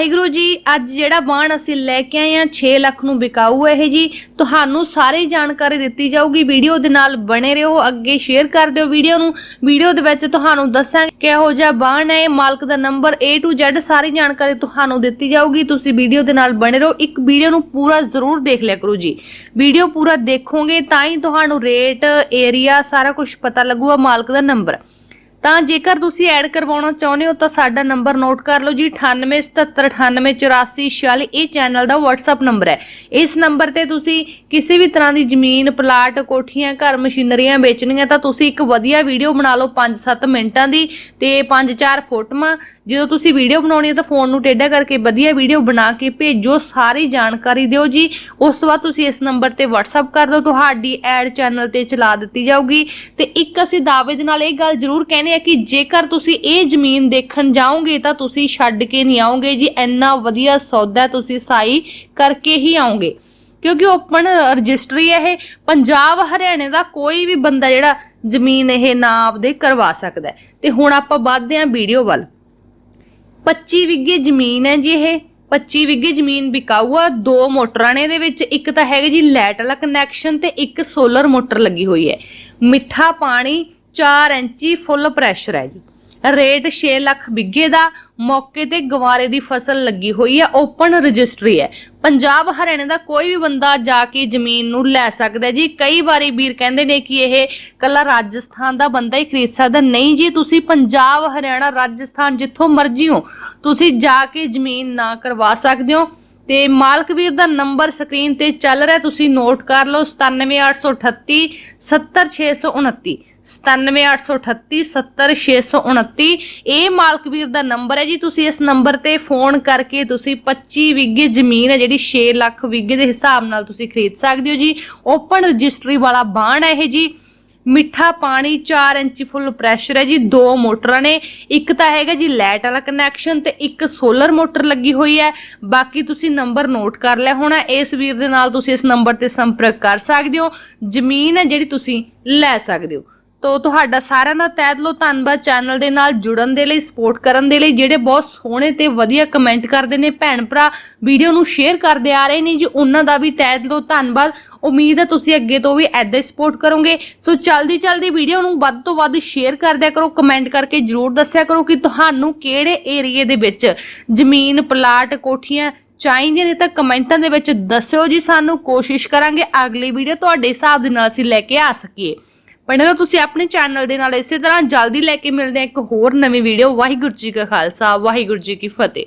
ਵਾਹਿਗੁਰੂ ਜੀ, ਅੱਜ ਜਿਹੜਾ ਬਾਣ ਅਸੀਂ ਲੈ ਕੇ ਆਏ ਹਾਂ 6 ਲੱਖ ਨੂੰ ਵਿਕਾਊ ਹੈ ਇਹ ਜੀ। ਤੁਹਾਨੂੰ ਸਾਰੀ ਜਾਣਕਾਰੀ ਦਿੱਤੀ ਜਾਊਗੀ। ਵੀਡੀਓ ਦੇ ਨਾਲ ਬਣੇ ਰਹੋ, ਅੱਗੇ ਸ਼ੇਅਰ ਕਰ ਦਿਓ ਵੀਡੀਓ ਨੂੰ। ਵੀਡੀਓ ਦੇ ਵਿੱਚ ਤੁਹਾਨੂੰ ਦੱਸਾਂਗੇ ਕਿਹੋ ਜਿਹਾ ਬਾਣ ਹੈ, ਮਾਲਕ ਦਾ ਨੰਬਰ A to Z ਸਾਰੀ ਜਾਣਕਾਰੀ ਤੁਹਾਨੂੰ ਦਿੱਤੀ ਜਾਊਗੀ। ਤੁਸੀਂ ਵੀਡੀਓ ਦੇ ਨਾਲ ਬਣੇ ਰਹੋ। ਇੱਕ ਵੀਡੀਓ ਨੂੰ ਪੂਰਾ ਜ਼ਰੂਰ ਦੇਖ ਲਿਆ ਕਰੋ ਜੀ। ਵੀਡੀਓ ਪੂਰਾ ਦੇਖੋਗੇ ਤਾਂ ਹੀ ਤੁਹਾਨੂੰ ਰੇਟ ਏਰੀਆ ਸਾਰਾ ਕੁਝ ਪਤਾ ਲੱਗੂਗਾ, ਮਾਲਕ ਦਾ ਨੰਬਰ ਤਾਂ ਜੇਕਰ ਤੁਸੀਂ ਐਡ ਕਰਵਾਉਣਾ ਚਾਹੁੰਦੇ ਹੋ ਤਾਂ ਸਾਡਾ ਨੰਬਰ ਨੋਟ ਕਰ ਲਓ ਜੀ 9877988446 ਇਹ ਚੈਨਲ ਦਾ WhatsApp ਨੰਬਰ ਹੈ। ਇਸ ਨੰਬਰ ਤੇ ਤੁਸੀਂ ਕਿਸੇ ਵੀ ਤਰ੍ਹਾਂ ਦੀ ਜ਼ਮੀਨ, ਪਲਾਟ, ਕੋਠੀਆਂ, ਘਰ, ਮਸ਼ੀਨਰੀਆਂ ਵੇਚਣੀਆਂ ਤਾਂ ਤੁਸੀਂ ਇੱਕ ਵਧੀਆ ਵੀਡੀਓ ਬਣਾ ਲਓ 5-7 ਮਿੰਟਾਂ ਦੀ ਤੇ 5-4 ਫੋਟੋਆਂ। ਜਦੋਂ ਤੁਸੀਂ ਵੀਡੀਓ ਬਣਾਉਣੀ ਹੈ ਤਾਂ ਫੋਨ ਨੂੰ ਟੇਢਾ ਕਰਕੇ ਵਧੀਆ ਵੀਡੀਓ ਬਣਾ ਕੇ ਭੇਜੋ, ਸਾਰੀ ਜਾਣਕਾਰੀ ਦਿਓ ਜੀ। ਉਸ ਤੋਂ ਬਾਅਦ ਤੁਸੀਂ ਇਸ ਨੰਬਰ ਤੇ WhatsApp ਕਰ ਦਿਓ, ਤੁਹਾਡੀ ਐਡ ਚੈਨਲ ਤੇ ਚਲਾ ਦਿੱਤੀ ਜਾਊਗੀ। ਤੇ ਇੱਕ ਅਸੀਂ ਦਾਅਵੇ ਦੇ ਨਾਲ ਇਹ ਗੱਲ ਜ਼ਰੂਰ ਕਹਿੰਦੇ ਆ ਕਿ ਜੇਕਰ ਤੁਸੀਂ ਇਹ ਜ਼ਮੀਨ ਦੇਖਣ ਜਾਓਗੇ ਤਾਂ ਤੁਸੀਂ ਛੱਡ ਕੇ ਨਹੀਂ ਆਓਗੇ ਜੀ, ਇੰਨਾ ਵਧੀਆ ਸੌਦਾ ਤੁਸੀਂ ਸਾਈ ਕਰਕੇ ਹੀ ਆਓਗੇ। ਕਿਉਂਕਿ ਓਪਨ ਰਜਿਸਟਰੀ ਹੈ ਇਹ, ਪੰਜਾਬ, ਹਰਿਆਣੇ ਦਾ ਕੋਈ ਵੀ ਬੰਦਾ ਜਿਹੜਾ ਜ਼ਮੀਨ ਇਹ ਨਾ ਆਪਦੇ ਕਰਵਾ ਸਕਦਾ। ਤੇ ਹੁਣ ਆਪਾਂ ਵੱਧਦੇ ਹਾਂ ਵੀਡੀਓ ਵੱਲ। 25 ਵਿਗੇ ਜ਼ਮੀਨ ਹੈ ਜੀ ਇਹ 25 ਵਿਗੇ ਜ਼ਮੀਨ ਵਿਕਾਊ ਆ ਦੋ ਮੋਟਰਾਂ ਨੇ ਇਹਦੇ ਵਿੱਚ, ਇੱਕ ਤਾਂ ਹੈਗਾ ਜੀ ਲਾਈਟ ਵਾਲਾ ਕਨੈਕਸ਼ਨ ਤੇ ਇੱਕ ਸੋਲਰ ਮੋਟਰ ਲੱਗੀ ਹੋਈ ਹੈ। ਮਿੱਠਾ ਪਾਣੀ 4 ਇੰਚੀ ਫੁੱਲ ਪ੍ਰੈਸ਼ਰ ਹੈ ਜੀ। ਰੇਟ 6 ਲੱਖ ਬਿੱਗੇ ਦਾ, ਮੌਕੇ ਤੇ ਗਵਾਰੇ ਦੀ ਫਸਲ ਲੱਗੀ ਹੋਈ ਹੈ, ਓਪਨ ਰਜਿਸਟਰੀ ਹੈ। ਪੰਜਾਬ ਹਰਿਆਣਾ ਦਾ ਕੋਈ ਵੀ ਬੰਦਾ ਜਾ ਕੇ ਜ਼ਮੀਨ ਨੂੰ ਲੈ ਸਕਦਾ ਜੀ। ਕਈ ਵਾਰੀ ਵੀਰ ਕਹਿੰਦੇ ਨੇ ਕਿ ਇਹ ਕੱਲਾ ਰਾਜਸਥਾਨ ਦਾ ਬੰਦਾ ਹੀ ਖਰੀਦ ਸਕਦਾ। ਨਹੀਂ ਜੀ, ਤੁਸੀਂ ਪੰਜਾਬ, ਹਰਿਆਣਾ, ਰਾਜਸਥਾਨ ਜਿੱਥੋਂ ਮਰਜ਼ੀ ਹੋ, ਤੁਸੀਂ ਜਾ ਕੇ ਜ਼ਮੀਨ ਨਾ ਕਰਵਾ ਸਕਦੇ ਹੋ। ਤੇ ਮਾਲਕ ਵੀਰ ਦਾ ਨੰਬਰ ਸਕਰੀਨ ਤੇ ਚੱਲ ਰਿਹਾ, ਤੁਸੀਂ ਨੋਟ ਕਰ ਲਓ 97838 70629 97838 70629 ਇਹ ਮਾਲਕ ਵੀਰ ਦਾ ਨੰਬਰ ਹੈ ਜੀ। ਤੁਸੀਂ ਇਸ ਨੰਬਰ ਤੇ ਫੋਨ ਕਰਕੇ ਤੁਸੀਂ 25 ਵਿਗੇ ਜ਼ਮੀਨ ਹੈ, ਜਿਹੜੀ 6 ਲੱਖ ਵਿਗੇ ਦੇ ਹਿਸਾਬ ਨਾਲ ਤੁਸੀਂ ਖਰੀਦ ਸਕਦੇ ਹੋ ਜੀ। ਓਪਨ ਰਜਿਸਟਰੀ ਵਾਲਾ ਬਾਣ ਹੈ ਇਹ ਜੀ। ਮਿੱਠਾ ਪਾਣੀ 4 ਇੰਚ ਫੁੱਲ ਪ੍ਰੈਸ਼ਰ ਹੈ ਜੀ। ਦੋ ਮੋਟਰਾਂ ਨੇ। ਇੱਕ ਤਾਂ ਹੈਗਾ ਜੀ ਲਾਈਟ ਵਾਲਾ ਕਨੈਕਸ਼ਨ ਤੇ ਇੱਕ ਸੋਲਰ ਮੋਟਰ ਲੱਗੀ ਹੋਈ ਹੈ। ਬਾਕੀ ਤੁਸੀਂ ਨੰਬਰ ਨੋਟ ਕਰ ਲਿਆ ਹੋਣਾ। ਇਸ ਵੀਰ ਦੇ ਨਾਲ ਤੁਸੀਂ ਇਸ ਨੰਬਰ ਤੇ ਸੰਪਰਕ ਕਰ ਸਕਦੇ ਹੋ। ਜ਼ਮੀਨ ਹੈ ਜਿਹੜੀ ਤੁਸੀਂ ਲੈ ਸਕਦੇ ਹੋ। ਤੋ ਤੁਹਾਡਾ ਸਾਰਿਆਂ ਦਾ ਤਹਿ ਦਿਲੋਂ ਧੰਨਵਾਦ ਚੈਨਲ ਦੇ ਨਾਲ ਜੁੜਨ ਦੇ ਲਈ ਸਪੋਰਟ ਕਰਨ ਦੇ ਲਈ। ਜਿਹੜੇ ਬਹੁਤ ਸੋਹਣੇ ਤੇ ਵਧੀਆ ਕਮੈਂਟ ਕਰਦੇ ਨੇ ਭੈਣ ਭਰਾ ਵੀਡੀਓ ਨੂੰ ਸ਼ੇਅਰ ਕਰਦੇ ਆ ਰਹੇ ਨੇ ਜੀ, ਉਹਨਾਂ ਦਾ ਵੀ ਤਹਿ ਦਿਲੋਂ ਧੰਨਵਾਦ। ਉਮੀਦ ਹੈ ਤੁਸੀਂ ਅੱਗੇ ਤੋਂ ਵੀ ਐਦਾਂ ਹੀ ਸਪੋਰਟ ਕਰੋਗੇ। ਸੋ ਜਲਦੀ ਜਲਦੀ ਵੀਡੀਓ ਨੂੰ ਵੱਧ ਤੋਂ ਵੱਧ ਸ਼ੇਅਰ ਕਰਦਿਆ ਕਰੋ ਕਮੈਂਟ ਕਰਕੇ ਜਰੂਰ ਦੱਸਿਆ ਕਰੋ ਕਿ ਤੁਹਾਨੂੰ ਕਿਹੜੇ ਏਰੀਏ ਦੇ ਵਿੱਚ ਜ਼ਮੀਨ ਪਲਾਟ ਕੋਠੀਆਂ ਚਾਹੀਦੀਆਂ ਨੇ ਤਾਂ ਕਮੈਂਟਾਂ ਦੇ ਵਿੱਚ ਦੱਸਿਓ ਜੀ ਸਾਨੂੰ, ਕੋਸ਼ਿਸ਼ ਕਰਾਂਗੇ ਅਗਲੀ ਵੀਡੀਓ ਤੁਹਾਡੇ ਹਿਸਾਬ ਦੇ ਨਾਲ ਅਸੀਂ ਲੈ ਕੇ ਆ ਸਕੀਏ। ਬਣੇ ਰਹੋ ਤੁਸੀਂ ਆਪਣੇ ਚੈਨਲ ਦੇ ਨਾਲ ਇਸੇ ਤਰ੍ਹਾਂ ਜਲਦੀ ਲੈ ਕੇ ਮਿਲਦੇ ਹਾਂ ਇੱਕ ਹੋਰ ਨਵੀਂ ਵੀਡੀਓ ਵਾਹਿਗੁਰੂ ਜੀ ਕਾ ਖਾਲਸਾ, ਵਾਹਿਗੁਰੂ ਜੀ ਕੀ ਫਤਿਹ।